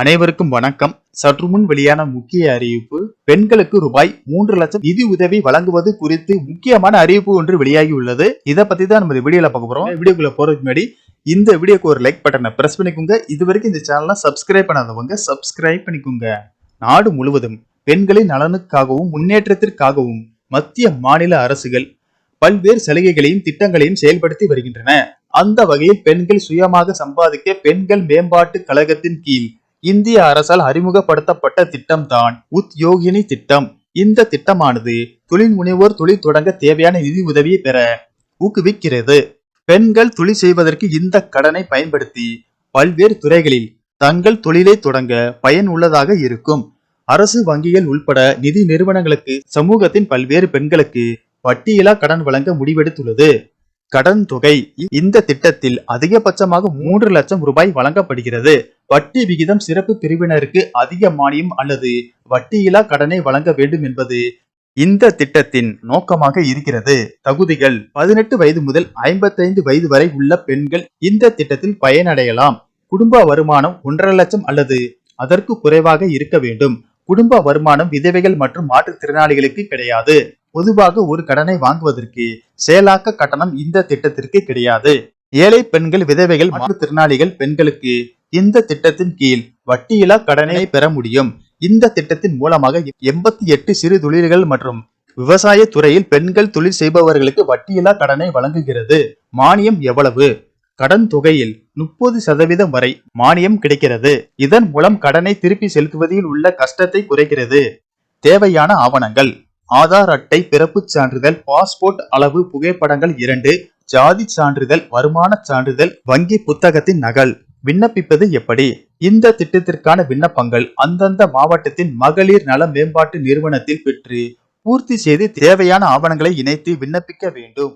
அனைவருக்கும் வணக்கம். சற்று முன் வெளியான முக்கிய அறிவிப்பு பெண்களுக்கு ரூபாய் மூன்று லட்சம் நிதி உதவி வழங்குவது குறித்து முக்கியமான அறிவிப்பு ஒன்று வெளியாகி உள்ளது இதை பத்தி தான் நம்ம வீடியோல பார்க்க போறோம். வீடியோக்குள்ள போறதுக்கு முன்னாடி இந்த வீடியோக்கு ஒரு லைக் பட்டனை பிரஸ் பண்ணிக்கோங்க. இது வரைக்கும் இந்த சேனலை சப்ஸ்கிரைப் பண்ணாதவங்க சப்ஸ்கிரைப் பண்ணிக்கோங்க. நாடு முழுவதும் பெண்களின் நலனுக்காகவும் முன்னேற்றத்திற்காகவும் மத்திய மாநில அரசுகள் பல்வேறு சலுகைகளையும் திட்டங்களையும் செயல்படுத்தி வருகின்றன. அந்த வகையில் பெண்கள் சுயமாக சம்பாதிக்க பெண்கள் மேம்பாட்டு கழகத்தின் கீழ் இந்திய அரசால் அறிமுகப்படுத்தப்பட்ட திட்டம்தான் உத்யோகினி திட்டம். இந்த திட்டமானது தொழில் முனைவோர் தொழில் தொடங்க தேவையான நிதி உதவியை பெற ஊக்குவிக்கிறது. பெண்கள் தொழில் செய்வதற்கு இந்த கடனை பயன்படுத்தி பல்வேறு துறைகளில் தங்கள் தொழிலை தொடங்க பயன் உள்ளதாக இருக்கும். அரசு வங்கிகள் உள்பட நிதி நிறுவனங்களுக்கு சமூகத்தின் பல்வேறு பெண்களுக்கு பட்டியலா கடன் வழங்க முடிவெடுத்துள்ளது. கடன் தொகை. இந்த திட்டத்தில் அதிகபட்சமாக மூன்று லட்சம் ரூபாய் வழங்கப்படுகிறது. வட்டி விகிதம் சிறப்பு பிரிவினருக்கு அதிக மானியம் அல்லது வட்டியில்லா கடனை வழங்க வேண்டும் என்பது இந்த திட்டத்தின் நோக்கமாக இருக்கிறது. தகுதிகள் பதினெட்டு வயது முதல் ஐம்பத்தைந்து வயது வரை உள்ள பெண்கள் இந்த திட்டத்தில் பயனடையலாம். குடும்ப வருமானம் ஒன்றரை லட்சம் அல்லது அதற்கு குறைவாக இருக்க வேண்டும். குடும்ப வருமானம் விதவைகள் மற்றும் மாற்றுத்திறனாளிகளுக்கு கிடையாது. பொதுவாக ஒரு கடனை வாங்குவதற்கு செயலாக்க கட்டணம் இந்த திட்டத்திற்கு கிடையாது. ஏழை பெண்கள் விதவைகள் மாற்றுத்திறனாளிகள் பெண்களுக்கு இந்த திட்டத்தின் கீழ் வட்டியில்லா கடனை பெற முடியும். இந்த திட்டத்தின் மூலமாக எண்பத்தி எட்டு சிறு தொழில்கள் மற்றும் விவசாய துறையில் பெண்கள் தொழில் செய்பவர்களுக்கு வட்டியில்லா கடனை வழங்குகிறது. மானியம் எவ்வளவு? கடன் தொகையில் முப்பது சதவீதம் வரை மானியம் கிடைக்கிறது. இதன் மூலம் கடனை திருப்பி செலுத்துவதில் உள்ள கஷ்டத்தை குறைக்கிறது. தேவையான ஆவணங்கள். ஆதார் அட்டை பிறப்புச் சான்றிதழ் பாஸ்போர்ட் அளவு புகைப்படங்கள் இரண்டு ஜாதி சான்றிதழ் வருமான சான்றிதழ் வங்கி புத்தகத்தின் நகல். விண்ணப்பிப்பது எப்படி? இந்த திட்டத்திற்கான விண்ணப்பங்கள் அந்தந்த மாவட்டத்தின் மகளிர் நல மேம்பாட்டு நிறுவனத்தில் பெற்று பூர்த்தி செய்து தேவையான ஆவணங்களை இணைத்து விண்ணப்பிக்க வேண்டும்.